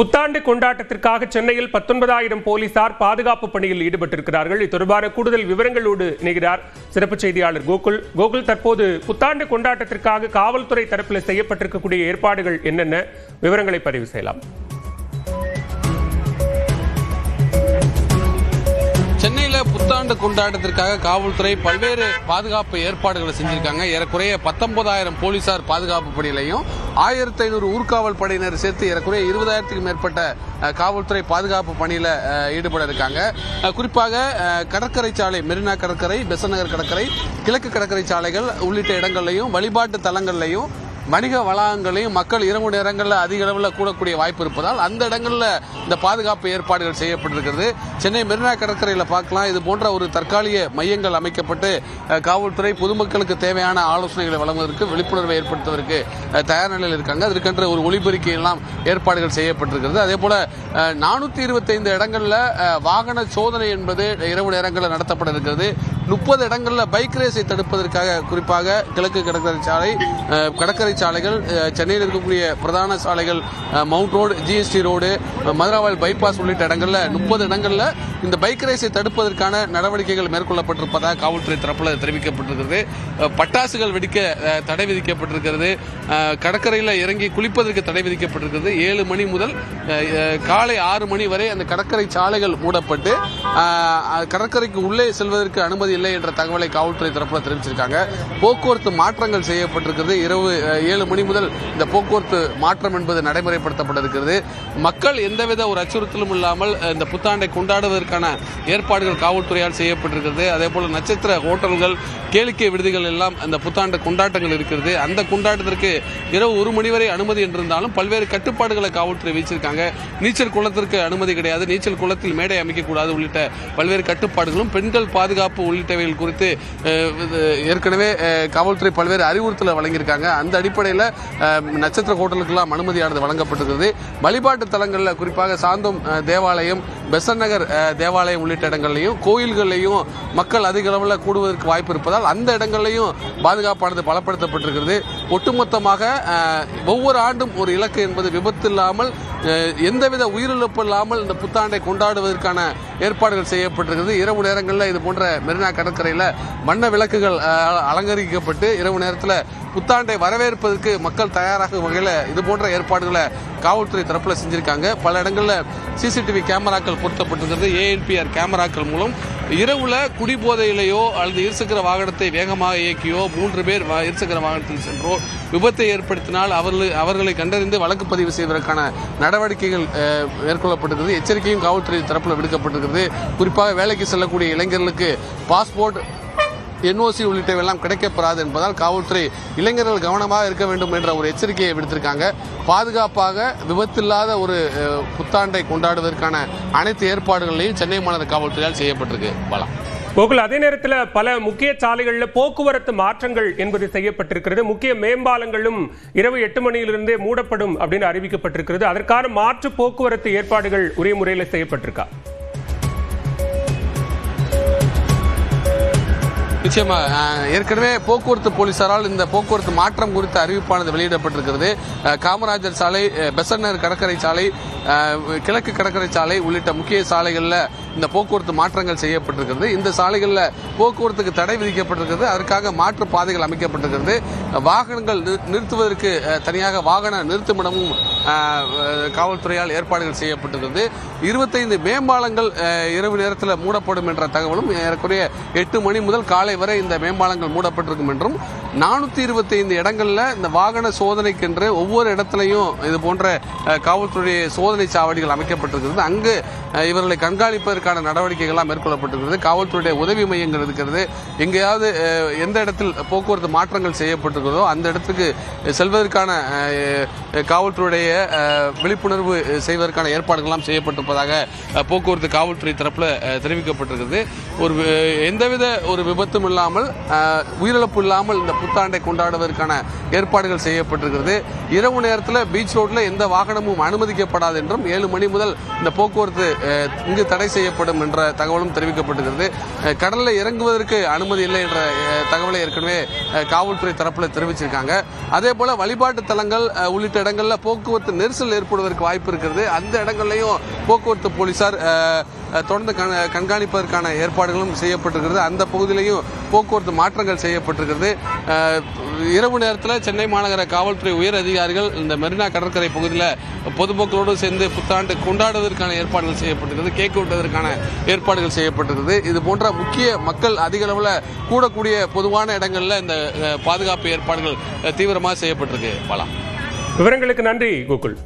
புத்தாண்டு கொண்டாட்டத்திற்காக சென்னையில் பத்தொன்பதாயிரம் போலீசார் பாதுகாப்பு பணியில் ஈடுபட்டிருக்கிறார்கள். இது தொடர்பான கூடுதல் விவரங்களோடு இணைகிறார் சிறப்பு செய்தியாளர் கோகுல். கோகுல் தற்போது புத்தாண்டு கொண்டாட்டத்திற்காக காவல்துறை தரப்பில் செய்யப்பட்டிருக்கக்கூடிய ஏற்பாடுகள் என்னென்ன? விவரங்களை பதிவு செய்யலாம். புத்தாண்டு கொண்டாட்டத்திற்காக காவல்துறை பல்வேறு பாதுகாப்பு ஏற்பாடுகளை செஞ்சிருக்காங்க. ஏறக்குறைய பத்தொன்பதாயிரம் போலீசார் பாதுகாப்பு பணியிலையும் ஆயிரத்தி ஐநூறு ஊர்காவல் படையினர் சேர்த்து ஏறக்குறைய இருபதாயிரத்துக்கும் மேற்பட்ட காவல்துறை பாதுகாப்பு பணியில ஈடுபட இருக்காங்க. குறிப்பாக கடற்கரை சாலை மெரினா கடற்கரை பெசநகர் கடற்கரை கிழக்கு கடற்கரை சாலைகள் உள்ளிட்ட இடங்கள்லையும் வழிபாட்டு தலங்கள்லையும் வணிக வளாகங்களையும் மக்கள் இரவு நேரங்களில் அதிக அளவில் கூடக்கூடிய வாய்ப்பு இருப்பதால் அந்த இடங்களில் இந்த பாதுகாப்பு ஏற்பாடுகள் செய்யப்பட்டிருக்கிறது. சென்னை மெரினா கடற்கரையில் பார்க்கலாம். இது போன்ற ஒரு தற்காலிக மையங்கள் அமைக்கப்பட்டு காவல்துறை பொதுமக்களுக்கு தேவையான ஆலோசனைகளை வழங்குவதற்கு விழிப்புணர்வை ஏற்படுத்துவதற்கு தயார் நிலையில் இருக்காங்க. அதற்கென்ற ஒரு ஒளிபெருக்கி எல்லாம் ஏற்பாடுகள் செய்யப்பட்டிருக்கிறது. அதே போல் நானூற்றி இருபத்தைந்து இடங்களில் வாகன சோதனை என்பது இரவு நேரங்களில் நடத்தப்பட இருக்கிறது. முப்பது இடங்களில் பைக் ரேஸை தடுப்பதற்காக குறிப்பாக கிழக்கு கடற்கரை சாலை கடற்கரை சாலைகள் சென்னையில் இருக்கக்கூடிய பிரதான சாலைகள் mount road GST road Maduravoyal bypass உள்ளிட்ட இடங்களில் முப்பது இடங்களில் இந்த பைக் ரேஸை தடுப்பதற்கான நடவடிக்கைகள் மேற்கொள்ளப்பட்டிருப்பதாக காவல்துறை தரப்பில் தெரிவிக்கப்பட்டிருக்கிறது. பட்டாசுகள் வெடிக்க தடை விதிக்கப்பட்டிருக்கிறது. கடற்கரையில் இறங்கி குளிப்பதற்கு தடை விதிக்கப்பட்டிருக்கிறது. ஏழு மணி முதல் காலை ஆறு மணி வரை அந்த கடற்கரை சாலைகள் மூடப்பட்டு கடற்கரைக்கு உள்ளே செல்வதற்கு அனுமதி இல்லை என்ற தகவலை காவல்துறை தரப்பில் தெரிவிச்சிருக்காங்க. போக்குவரத்து மாற்றங்கள் செய்யப்பட்டிருக்கிறது. இரவு ஏழு மணி முதல் இந்த போக்குவரத்து மாற்றம் என்பது நடைமுறைப்படுத்தப்பட்டிருக்கிறது. மக்கள் எந்தவித ஒரு அச்சுறுத்தலும் இல்லாமல் இந்த புத்தாண்டை கொண்டாடுவதற்கான ஏற்பாடுகள் காவல்துறையால் செய்யப்பட்டிருக்கிறது. அதே போல நட்சத்திர ஹோட்டல்கள் கேளிக்கை விடுதிகள் எல்லாம் அந்த புத்தாண்டு கொண்டாட்டங்கள் இருக்கிறது. அந்த கொண்டாட்டத்திற்கு இரவு ஒரு மணி வரை அனுமதி என்றிருந்தாலும் பல்வேறு கட்டுப்பாடுகளை காவல்துறை வீச்சிருக்காங்க நீச்சல் குளத்திற்கு அனுமதி கிடையாது. நீச்சல் குளத்தில் மேடை அமைக்கக்கூடாது உள்ளிட்ட பல்வேறு கட்டுப்பாடுகளும் பெண்கள் பாதுகாப்பு தேவைகள் குறித்து ஏற்கனவே காவல்துறை பல்வேறு அறிவுறுத்தலை வழங்கியிருக்காங்க. அந்த அடிப்படையில் நட்சத்திர ஹோட்டலுக்கெல்லாம் அனுமதியானது வழங்கப்பட்டிருக்கிறது வழிபாட்டு தலங்களில் குறிப்பாக சாந்தோம் தேவாலயம் பெசன் நகர் தேவாலயம் உள்ளிட்ட இடங்கள்லையும் கோயில்கள்லையும் மக்கள் அதிக அளவில் கூடுவதற்கு வாய்ப்பு இருப்பதால் அந்த இடங்கள்லையும் பாதுகாப்பானது பலப்படுத்தப்பட்டிருக்கிறது. ஒட்டுமொத்தமாக ஒவ்வொரு ஆண்டும் ஒரு இலக்கு என்பது விபத்து இல்லாமல் எந்தவித உயிரிழப்பு இல்லாமல் இந்த புத்தாண்டை கொண்டாடுவதற்கான ஏற்பாடுகள் செய்யப்பட்டிருக்கிறது. இரவு நேரங்களில் இது போன்ற மெரினா கடற்கரையில் வண்ண விளக்குகள் அலங்கரிக்கப்பட்டு இரவு நேரத்தில் புத்தாண்டை வரவேற்பதற்கு மக்கள் தயாராகும் வகையில் இது போன்ற ஏற்பாடுகளை காவல்துறை தரப்பில் செஞ்சிருக்காங்க. பல இடங்களில் சிசிடிவி கேமராக்கள் பொருத்தப்பட்டிருக்கிறது. ஏஎன்பிஆர் கேமராக்கள் மூலம் இரவுல குடிபோதையிலேயோ அல்லது இருசக்கர வாகனத்தை வேகமாக இயக்கியோ மூன்று பேர் இருசக்கர வாகனத்தில் சென்றோ விபத்தை ஏற்படுத்தினால் அவர்கள் அவர்களை கண்டறிந்து வழக்கு பதிவு செய்வதற்கான நடவடிக்கைகள் மேற்கொள்ளப்பட்டிருக்கிறது. எச்சரிக்கையும் காவல்துறை தரப்பில் விடுக்கப்பட்டிருக்கிறது. குறிப்பாக வேலைக்கு செல்லக்கூடிய இளைஞர்களுக்கு பாஸ்போர்ட் என்ஓசி உள்ளிட்டவையெல்லாம் கிடைக்கப்பெறாது என்பதால் காவல்துறை இளைஞர்கள் கவனமாக இருக்க வேண்டும் என்ற ஒரு எச்சரிக்கையை விடுத்திருக்காங்க. பாதுகாப்பாக விபத்தில்லாத ஒரு புத்தாண்டை கொண்டாடுவதற்கான அனைத்து ஏற்பாடுகளையும் சென்னை மாநகர காவல்துறையால் செய்யப்பட்டிருக்கு. பலம் கோகுல் அதே நேரத்தில் பல முக்கிய சாலைகளில் போக்குவரத்து மாற்றங்கள் என்பது செய்யப்பட்டிருக்கிறது. முக்கிய மேம்பாலங்களும் இரவு எட்டு மணியிலிருந்தே மூடப்படும் அப்படின்னு அறிவிக்கப்பட்டிருக்கிறது. அதற்கான மாற்று போக்குவரத்து ஏற்பாடுகள் உரிய முறையில் செய்யப்பட்டிருக்கா? நிச்சயமா ஏற்கனவே போக்குவரத்து போலீசாரால் இந்த போக்குவரத்து மாற்றம் குறித்த அறிவிப்பானது வெளியிடப்பட்டிருக்கிறது. காமராஜர் சாலை பெசன்னர் கடற்கரை சாலை கிழக்கு கடற்கரை சாலை உள்ளிட்ட முக்கிய சாலைகளில் இந்த போக்குவரத்து மாற்றங்கள் செய்யப்பட்டிருக்கிறது. இந்த சாலைகளில் போக்குவரத்துக்கு தடை விதிக்கப்பட்டிருக்கிறது. அதற்காக மாற்று பாதைகள் அமைக்கப்பட்டிருக்கிறது. வாகனங்கள் நிறு- நிறுத்துவதற்கு தனியாக வாகன நிறுத்துமிடமும் காவல்துறையால் ஏற்பாடுகள் செய்யப்பட்டிருந்தது இருபத்தைந்து மேம்பாலங்கள் இரவு நேரத்தில் மூடப்படும் என்ற தகவலும் ஏறக்குறைய எட்டு மணி முதல் காலை வரை இந்த மேம்பாலங்கள் மூடப்பட்டிருக்கும் என்றும் நானூத்தி இருபத்தி ஐந்து இடங்கள்ல இந்த வாகன சோதனைக்கென்று ஒவ்வொரு இடத்துலையும் இது போன்ற காவல்துறை சோதனை சாவடிகள் அமைக்கப்பட்டிருக்கிறது. அங்கு இவர்களை கண்காணிப்பதற்கான நடவடிக்கைகள்லாம் மேற்கொள்ளப்பட்டிருக்கிறது. காவல்துறையுடைய உதவி மையங்கள் இருக்கிறது. எங்கேயாவது எந்த இடத்தில் போக்குவரத்து மாற்றங்கள் செய்யப்பட்டிருக்கிறதோ அந்த இடத்துக்கு செல்வதற்கான காவல்துறையுடைய விழிப்புணர்வு செய்வதற்கான ஏற்பாடுகள்லாம் செய்யப்பட்டிருப்பதாக போக்குவரத்து காவல்துறை தரப்பில் தெரிவிக்கப்பட்டிருக்கிறது. ஒரு எந்தவித ஒரு விபத்தும் இல்லாமல் உயிரிழப்பு இல்லாமல் இந்த புத்தாண்டை கொண்டாடுவதற்கான ஏற்பாடுகள் செய்யப்பட்டிருக்கிறது. இரவு நேரத்தில் பீச் ரோட்டில் எந்த வாகனமும் அனுமதிக்கப்படாது என்றும் ஏழு மணி முதல் இந்த போக்குவரத்து இங்கு தடை செய்யப்படும் என்ற தகவலும் தெரிவிக்கப்பட்டிருக்கிறது. கடலில் இறங்குவதற்கு அனுமதி இல்லை என்ற தகவலை ஏற்கனவே காவல்துறை தரப்பில் தெரிவிச்சிருக்காங்க. அதே போல வழிபாட்டு தலங்கள் உள்ளிட்ட இடங்களில் போக்குவரத்து நெரிசல் ஏற்படுவதற்கு வாய்ப்பு இருக்கிறது. அந்த இடங்கள்லையும் போக்குவரத்து போலீசார் தொடர்ந்து கண்காணிப்பதற்கான ஏற்பாடுகளும் செய்யப்பட்டிருக்கிறது. அந்த பகுதியிலையும் போக்குவரத்து மாற்றங்கள் செய்யப்பட்டிருக்கிறது. இரவு நேரத்தில் சென்னை மாநகர காவல்துறை உயர் அதிகாரிகள் இந்த மெரினா கடற்கரை பகுதியில் பொதுமக்களோடு சேர்ந்து புத்தாண்டு கொண்டாடுவதற்கான ஏற்பாடுகள் செய்யப்பட்டிருக்கிறது. கேக் விட்டதற்கான ஏற்பாடுகள் செய்யப்பட்டிருக்கிறது. இது போன்ற முக்கிய மக்கள் அதிக அளவில் கூடக்கூடிய பொதுவான இடங்களில் இந்த பாதுகாப்பு ஏற்பாடுகள் தீவிரமாக செய்யப்பட்டிருக்கு. பலா. விவரங்களுக்கு நன்றி கோகுல்.